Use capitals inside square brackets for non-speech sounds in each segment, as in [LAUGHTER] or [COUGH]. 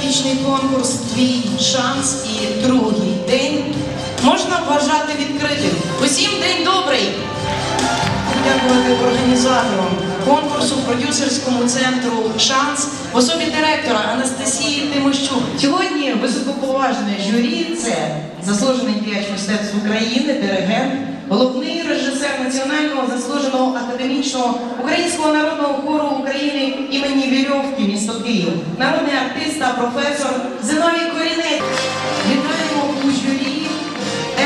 хореографічний конкурс Твій шанс і другий день можна вважати відкритим. Усім день добрий! Дякувати організаторам конкурсу продюсерському центру Шанс в особі директора Анастасії Тимощук. Сьогодні високоповажне журі це заслужений діяч мистецтв України, диригент, головний режисер Національного заслуженого академічного українського народного хору України імені Вірьовки, місто Київ, народний артист та професор Зиновій Корінець. Вітаємо у журі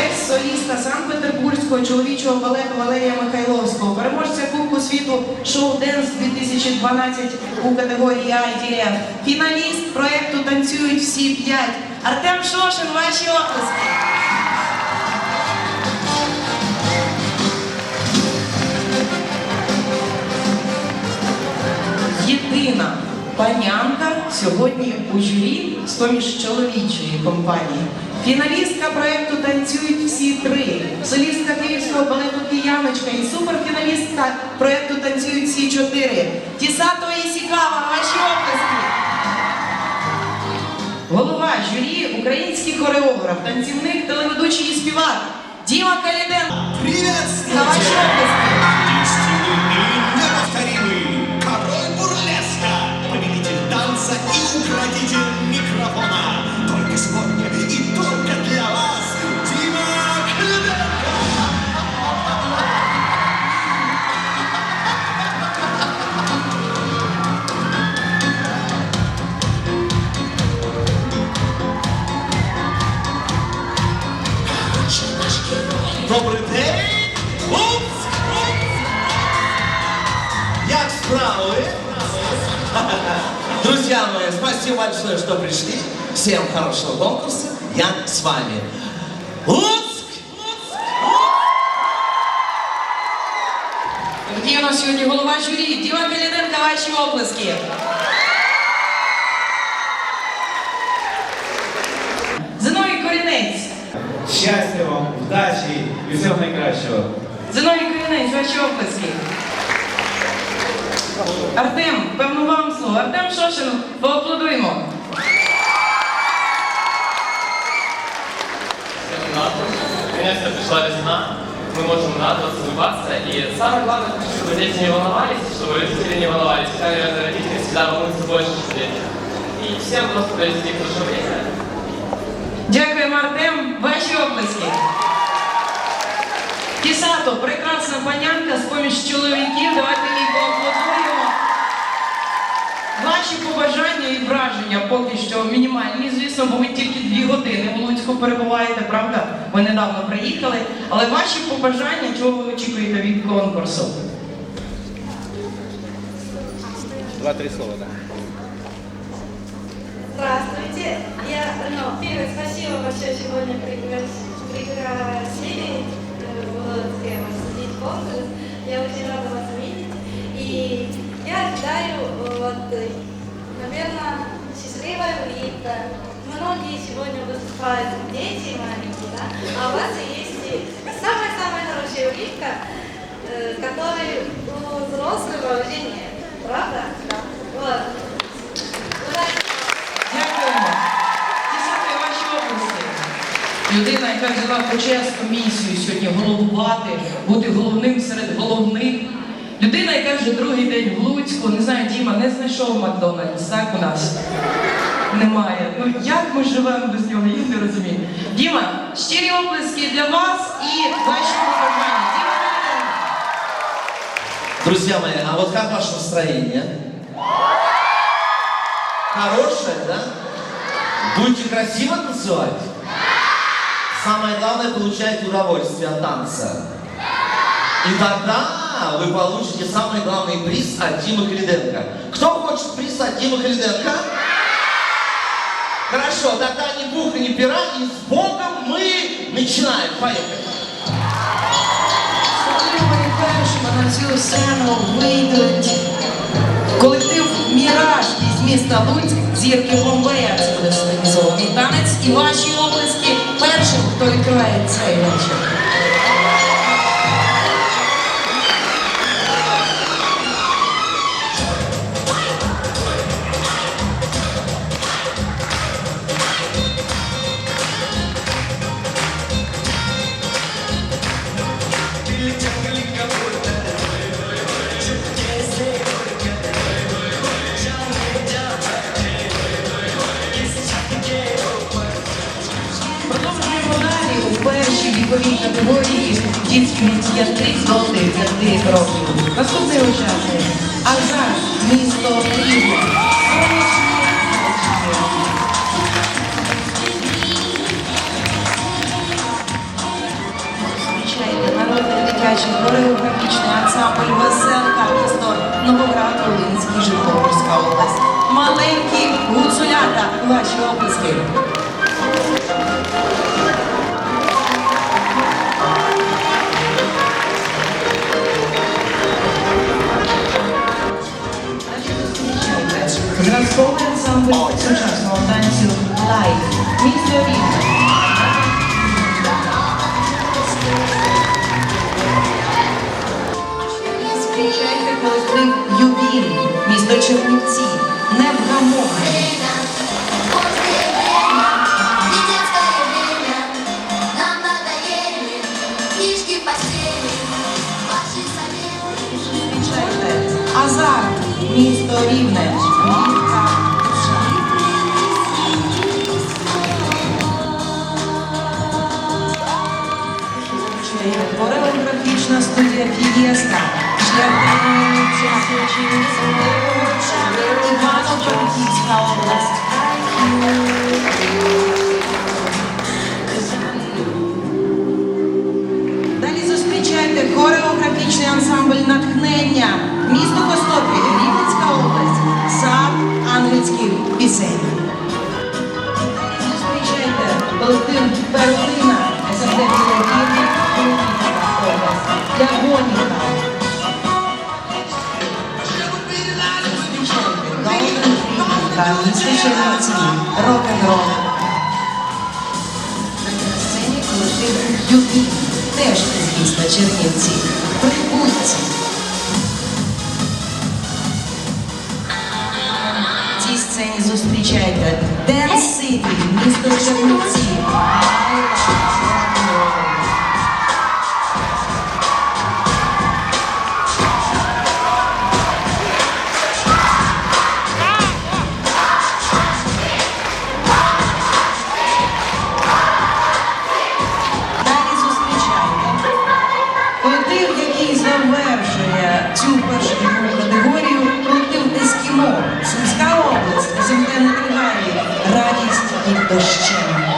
екс-соліста Санкт-Петербурзького чоловічого балету Валерія Михайловського, переможця Кубку світу шоу Денс 2012 у категорії IDF, фіналіст проєкту Танцюють всі п'ять. Артем Шошин, ваші оплески. Єдина панянка сьогодні у журі з поміж чоловічої компанії. Фіналістка проєкту Танцюють всі три, солістка київського балету Кияночка і суперфіналістка проєкту Танцюють всі чотири. Тісато Ісікава, ваші оплески. Голова журі, український хореограф, танцівник, телеведучий і співак Діма Каліденко. Приветствую! На ваші оплески. Добрий день! Луцьк! Як справи? [LAUGHS] Друзья мои, спасибо большое, что пришли. Всем хорошего конкурса. Я с вами. Луцк! Є у нас сьогодні голова журі. Діма Каліденко, ваші оплески. Щастя вам, вдачі і всього найкращого. Зиновій Корінець, ваші оплески. Артем, певно вам слово. Артем Шошин, поаплодуємо. Наконец-то пришла весна, мы можем радоваться, улыбаться. И самое главное, чтобы дети не волновались, чтобы родители не волновались. Хотя, наверное, родители всегда волнуются больше, чем дети. И всем просто провести хорошее время. Прекрасна панянка з поміж чоловіків. Давайте їй поаплодуємо. Ваші побажання і враження поки що мінімальні, звісно, бо ви тільки дві години в Луцьку перебуваєте, правда? Ви недавно приїхали. Але ваші побажання, чого ви очікуєте від конкурсу? Два-три слова, так. Здравствуйте. Я, ну, первое, спасибо большое сегодня приглас- пригласили э, тему «Судить конкурс». Я очень рада вас видеть. И я ожидаю, э, вот, э, наверное, счастливая улыбка. Многие сегодня выступают дети маленькие, да? А у вас есть и самая-самая хорошая улыбка, э, которой у взрослого уже нет. Правда? Да. Вот. Людина, яка взяла почесну місію сьогодні головувати, бути головним серед головних. Людина, яка вже другий день в Луцьку, не знаю, Діма, не знайшов Макдональдс, так у нас немає. Ну як ми живемо без нього, я не розумію. Діма, щирі оплески для вас і. Діма Каліденко. Друзья мои, а вот как ваше настроение? Хорошее, да? Будете красиво танцевать? Самое главное, получайте удовольствие от танца. И тогда вы получите самый главный приз от Димы Калиденко. Кто хочет приз от Димы Калиденко? Хорошо, тогда ни пуха, ни пера, и с Богом мы начинаем. Поехали. Ми першими на цю сцену вийдуть колектив Міраж із міста Луцьк, зірки Бомбея. Це буде стилізований танець. І ваші облиски першим, 菜也买 вечір. віковій категорії дітки від 5 до 9 років. Наступний учасник Азар, місто Рівне. Хореографічний ансамбль Веселка, місто Новоград, Волинський, Житомирська область. Маленькі гуцулята, ваші оплески. Азарт, місто Рівне, Хореографічна студія Фієста, шлях Івано-Франківська область. Далі зустрічайте хореографічний ансамбль натхнення. Місто Костопіль, Рівненська область, сад ангельських пісень. Зустрічайте колектив Перлина, СМТ Білогір'я, Рівненська область, Ягоніка. Зустрічайте Голден Рівненка, рок-н-рол. На сцені колектив Юбі, теж міста Чернівці. Прибудьте. В цій сцені зустрічайте Ден Сити, місто Чернівці. Цю першу вікову категорію, колектив Ескімо, Сумська область, земля не триває, радість від дощу.